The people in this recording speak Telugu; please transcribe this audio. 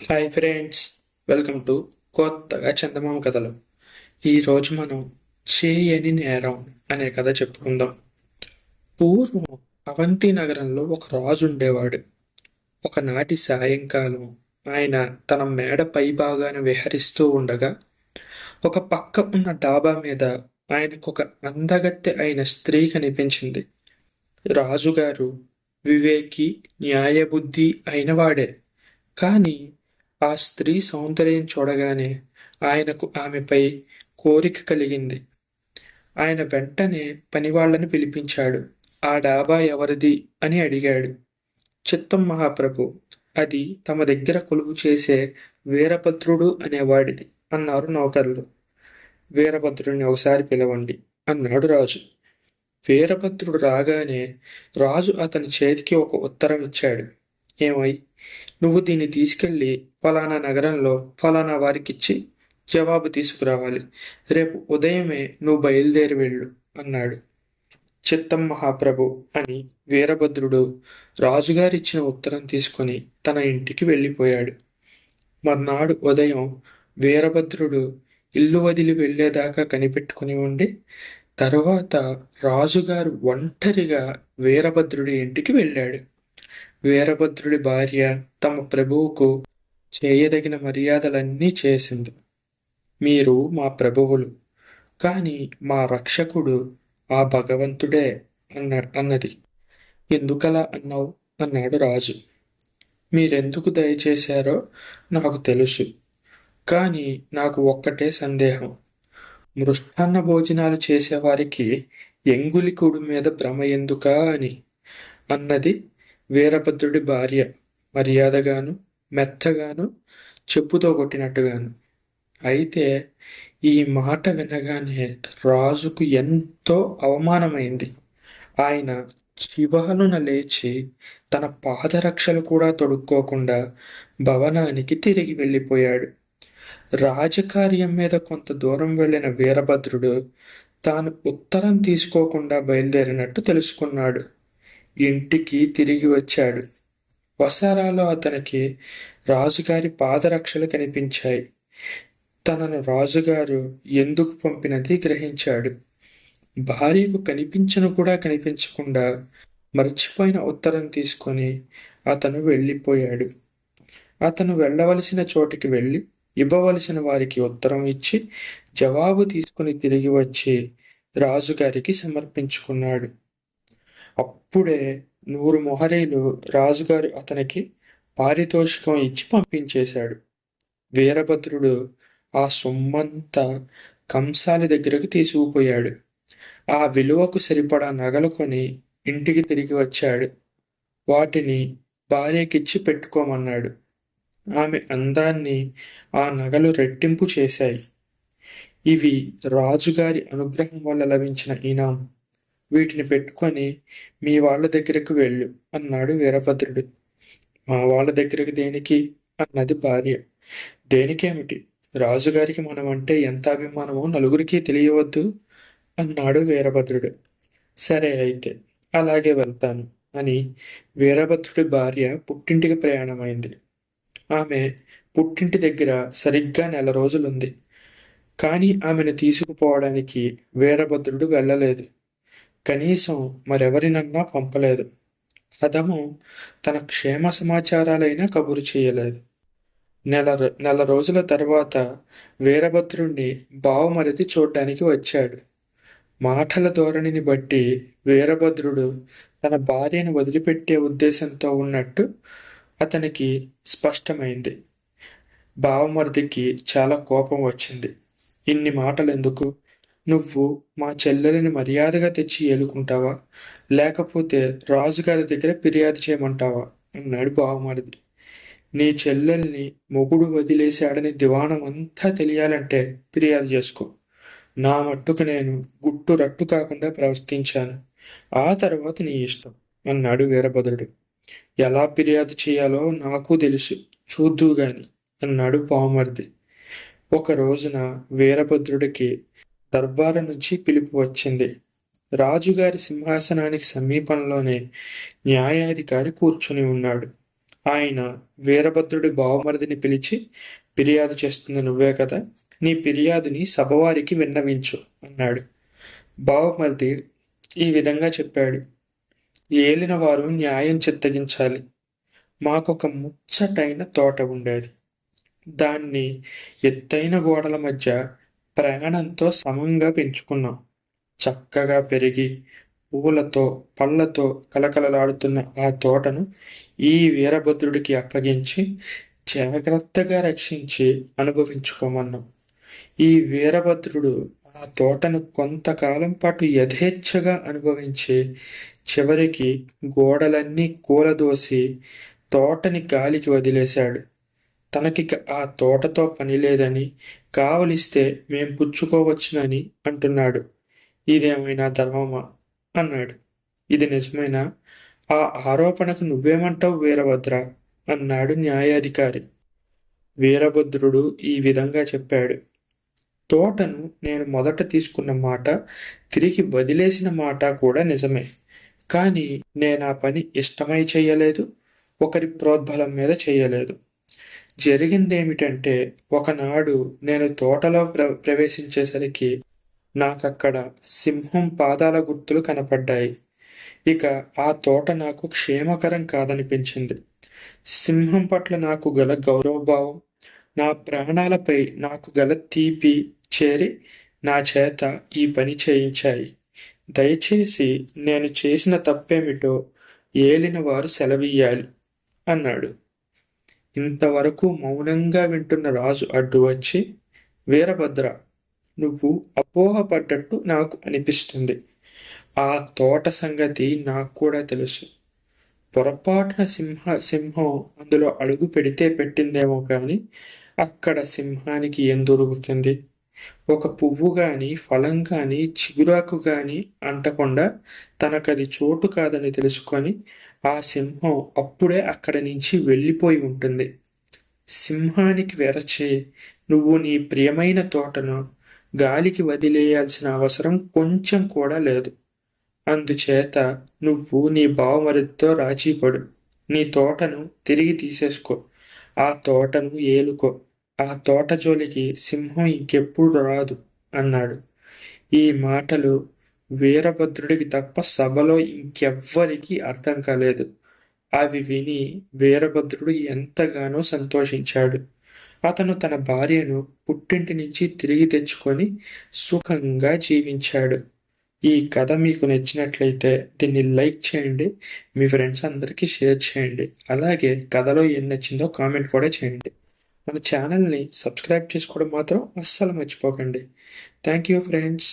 హాయ్ ఫ్రెండ్స్ వెల్కమ్ టు కొత్తగా చందమామ కథలు. ఈరోజు మనం చేయని నేరం అనే కథ చెప్పుకుందాం. పూర్వం అవంతి నగరంలో ఒక రాజు ఉండేవాడు. ఒకనాటి సాయంకాలం ఆయన తన మేడ పై భాగాన విహరిస్తూ ఉండగా ఒక పక్క ఉన్న డాబా మీద ఆయనకు ఒక అందగత్తె అయిన స్త్రీ కనిపించింది. రాజుగారు వివేకి న్యాయబుద్ధి అయినవాడే. కానీ ఆ స్త్రీ సౌందర్యం చూడగానే ఆయనకు ఆమెపై కోరిక కలిగింది. ఆయన వెంటనే పనివాళ్ళను పిలిపించాడు. ఆ డాబా ఎవరిది? అని అడిగాడు. చిత్తం మహాప్రభు. అది తమ దగ్గర కొలువు చేసే వీరభద్రుడు అనేవాడిది అన్నారు నౌకర్లు. వీరభద్రుడిని ఒకసారి పిలవండి అన్నాడు రాజు. వీరభద్రుడు రాగానే రాజు అతని చేతికి ఒక ఉత్తరం ఇచ్చాడు. ఏమై నువ్వు దీన్ని తీసుకెళ్ళి ఫలానా నగరంలో ఫలానా వారికిచ్చి జవాబు తీసుకురావాలి. రేపు ఉదయమే నువ్వు బయలుదేరి వెళ్ళు అన్నాడు. చిత్తం మహాప్రభు అని వీరభద్రుడు రాజుగారిచ్చిన ఉత్తరం తీసుకొని తన ఇంటికి వెళ్ళిపోయాడు. మర్నాడు ఉదయం వీరభద్రుడు ఇల్లు వదిలి వెళ్ళేదాకా కనిపెట్టుకుని ఉండి తరువాత రాజుగారు ఒంటరిగా వీరభద్రుడి ఇంటికి వెళ్ళాడు. వీరభద్రుడి భార్య తమ ప్రభువుకు చేయదగిన మర్యాదలన్నీ చేసింది. మీరు మా ప్రభువులు కానీ మా రక్షకుడు ఆ భగవంతుడే అన్న అన్నది. ఎందుకలా అన్నావు? అన్నాడు రాజు. మీరెందుకు దయచేశారో నాకు తెలుసు కానీ నాకు ఒక్కటే సందేహం. మృష్టాన్న భోజనాలు చేసేవారికి ఎంగులికుడు మీద భ్రమ ఎందుకా అని అన్నది వీరభద్రుడి భార్య మర్యాదగాను మెత్తగాను చెప్పుతో కొట్టినట్టుగాను. అయితే ఈ మాట వినగానే రాజుకు ఎంతో అవమానమైంది. ఆయన శివానున లేచి తన పాదరక్షలు కూడా తొడుక్కోకుండా భవనానికి తిరిగి వెళ్ళిపోయాడు. రాజకార్యం మీద కొంత దూరం వెళ్ళిన వీరభద్రుడు తాను ఉత్తరం తీసుకోకుండా బయలుదేరినట్టు తెలుసుకున్నాడు. ఇంటికి తిరిగి వచ్చాడు. వసారాలో అతనికి రాజుగారి పాదరక్షలు కనిపించాయి. తనను రాజుగారు ఎందుకు పంపినది గ్రహించాడు. భార్యకు కనిపించను కూడా కనిపించకుండా మర్చిపోయిన ఉత్తరం తీసుకొని అతను వెళ్ళిపోయాడు. అతను వెళ్ళవలసిన చోటికి వెళ్ళి ఇవ్వవలసిన వారికి ఉత్తరం ఇచ్చి జవాబు తీసుకుని తిరిగి వచ్చి రాజుగారికి సమర్పించుకున్నాడు. అప్పుడే నూరు మొహరీలు రాజుగారు అతనికి పారితోషికం ఇచ్చి పంపించేశాడు. వీరభద్రుడు ఆ సొమ్మంతా కంసాలి దగ్గరకు తీసుకుపోయాడు. ఆ విలువకు సరిపడా నగలు కొని ఇంటికి తిరిగి వచ్చాడు. వాటిని భార్యకిచ్చి పెట్టుకోమన్నాడు. ఆమె అందాన్ని ఆ నగలు రెట్టింపు చేశాయి. ఇవి రాజుగారి అనుగ్రహం వల్ల లభించిన ఇనాం. వీటిని పెట్టుకొని మీ వాళ్ళ దగ్గరకు వెళ్ళు అన్నాడు వీరభద్రుడు. మా వాళ్ళ దగ్గరకు దేనికి? అన్నది భార్య. దేనికేమిటి? రాజుగారికి మనం అంటే ఎంత అభిమానమో నలుగురికి తెలియవద్దు అన్నాడు వీరభద్రుడు. సరే అయితే అలాగే వెళ్తాను అని వీరభద్రుడి భార్య పుట్టింటికి ప్రయాణమైంది. ఆమె పుట్టింటి దగ్గర సరిగ్గా నెల రోజులుంది. కానీ ఆమెను తీసుకుపోవడానికి వీరభద్రుడు వెళ్ళలేదు. కనీసం మరెవరినన్నా పంపలేదు. రథము తన క్షేమ సమాచారాలైనా కబురు చేయలేదు. నెల నెల రోజుల తర్వాత వీరభద్రుణ్ణి బావమరిది చూడ్డానికి వచ్చాడు. మాటల ధోరణిని బట్టి వీరభద్రుడు తన భార్యను వదిలిపెట్టే ఉద్దేశంతో ఉన్నట్టు అతనికి స్పష్టమైంది. బావమరిదికి చాలా కోపం వచ్చింది. ఇన్ని మాటలు ఎందుకు నువ్వు మా చెల్లెలిని మర్యాదగా తెచ్చి ఏలుకుంటావా? లేకపోతే రాజుగారి దగ్గర ఫిర్యాదు చేయమంటావా? అన్నాడు బావమరిది నీ చెల్లెల్ని మొగుడు వదిలేశాడని దివాణం అంతా తెలియాలంటే ఫిర్యాదు చేసుకో. నా మట్టుకు నేను గుట్టు రట్టు కాకుండా ప్రవర్తించాను. ఆ తర్వాత నీ ఇష్టం అన్నాడు వీరభద్రుడు. ఎలా ఫిర్యాదు చేయాలో నాకు తెలుసు చూద్దు గాని అన్నాడు బావమరిది ఒక రోజున వీరభద్రుడికి దర్బారు నుంచి పిలుపు వచ్చింది. రాజుగారి సింహాసనానికి సమీపంలోనే న్యాయాధికారి కూర్చుని ఉన్నాడు. ఆయన వీరభద్రుడి బావమరిదిని పిలిచి ఫిర్యాదు చేస్తుంది నువ్వే కదా నీ ఫిర్యాదుని సభవారికి విన్నవించు అన్నాడు. బావమరిది ఈ విధంగా చెప్పాడు. ఏలిన వారు న్యాయం చిత్తగించాలి. మాకొక ముచ్చటైన తోట ఉండేది. దాన్ని ఎత్తైన గోడల మధ్య ప్రాణంతో సమంగా పెంచుకున్నాం. చక్కగా పెరిగి పువ్వులతో పళ్ళతో కలకలలాడుతున్న ఆ తోటను ఈ వీరభద్రుడికి అప్పగించి జాగ్రత్తగా రక్షించి అనుభవించుకోమన్నాం. ఈ వీరభద్రుడు ఆ తోటను కొంతకాలం పాటు యథేచ్ఛగా అనుభవించి చివరికి గోడలన్నీ కూలదోసి తోటని గాలికి వదిలేశాడు. తనకి ఆ తోటతో పని లేదని కావలిస్తే మేం పుచ్చుకోవచ్చునని అంటున్నాడు. ఇదేమైనా ధర్మమా? అన్నాడు. ఇది నిజమైనా? ఆ ఆరోపణకు నువ్వేమంటావు వీరభద్ర? అన్నాడు న్యాయాధికారి. వీరభద్రుడు ఈ విధంగా చెప్పాడు. తోటను నేను మొదట తీసుకున్న మాట తిరిగి వదిలేసిన మాట కూడా నిజమే. కానీ నేను ఆ పని ఇష్టమై చేయలేదు ఒకరి ప్రోద్బలం మీద చేయలేదు. జరిగిందేమిటంటే ఒకనాడు నేను తోటలో ప్ర ప్రవేశించేసరికి నాకక్కడ సింహం పాదాల గుర్తులు కనపడ్డాయి. ఇక ఆ తోట నాకు క్షేమకరం కాదనిపించింది. సింహం పట్ల నాకు గల గౌరవభావం నా ప్రాణాలపై నాకు గల తీపి చేరి నా చేత ఈ పని చేయించాయి. దయచేసి నేను చేసిన తప్పేమిటో ఏలిన వారు సెలవీయాలి అన్నాడు. ఇంతవరకు మౌనంగా వింటున్న రాజు అడ్డు వచ్చి వీరభద్ర నువ్వు అపోహపడ్డట్టు నాకు అనిపిస్తుంది. ఆ తోట సంగతి నాకు కూడా తెలుసు. పొరపాటున సింహ సింహం అందులో అడుగు పెడితే పెట్టిందేమో కానీ అక్కడ సింహానికి ఏం దొరుకుతుంది? ఒక పువ్వు కానీ ఫలం కానీ చిగురాకు కానీ అంటకుండా తనకది చోటు కాదని తెలుసుకొని ఆ సింహం అప్పుడే అక్కడి నుంచి వెళ్ళిపోయి ఉంటుంది. సింహానికి వెరచే నువ్వు నీ ప్రియమైన తోటను గాలికి వదిలేయాల్సిన అవసరం కొంచెం కూడా లేదు. అందుచేత నువ్వు నీ బావమరితో రాజీపడు. నీ తోటను తిరిగి తీసేసుకో. ఆ తోటను ఏలుకో. ఆ తోట జోలికి సింహం ఇంకెప్పుడు రాదు అన్నాడు. ఈ మాటలు వీరభద్రుడికి తప్ప సభలో ఇంకెవ్వరికీ అర్థం కాలేదు. అవి విని వీరభద్రుడు ఎంతగానో సంతోషించాడు. అతను తన భార్యను పుట్టింటి నుంచి తిరిగి తెచ్చుకొని సుఖంగా జీవించాడు. ఈ కథ మీకు నచ్చినట్లయితే దీన్ని లైక్ చేయండి మీ ఫ్రెండ్స్ అందరికీ షేర్ చేయండి. అలాగే కథలో ఏం నచ్చిందో కామెంట్ కూడా చేయండి. మన ఛానల్ని సబ్స్క్రైబ్ చేసుకోవడం మాత్రం అస్సలు మర్చిపోకండి. Thank you friends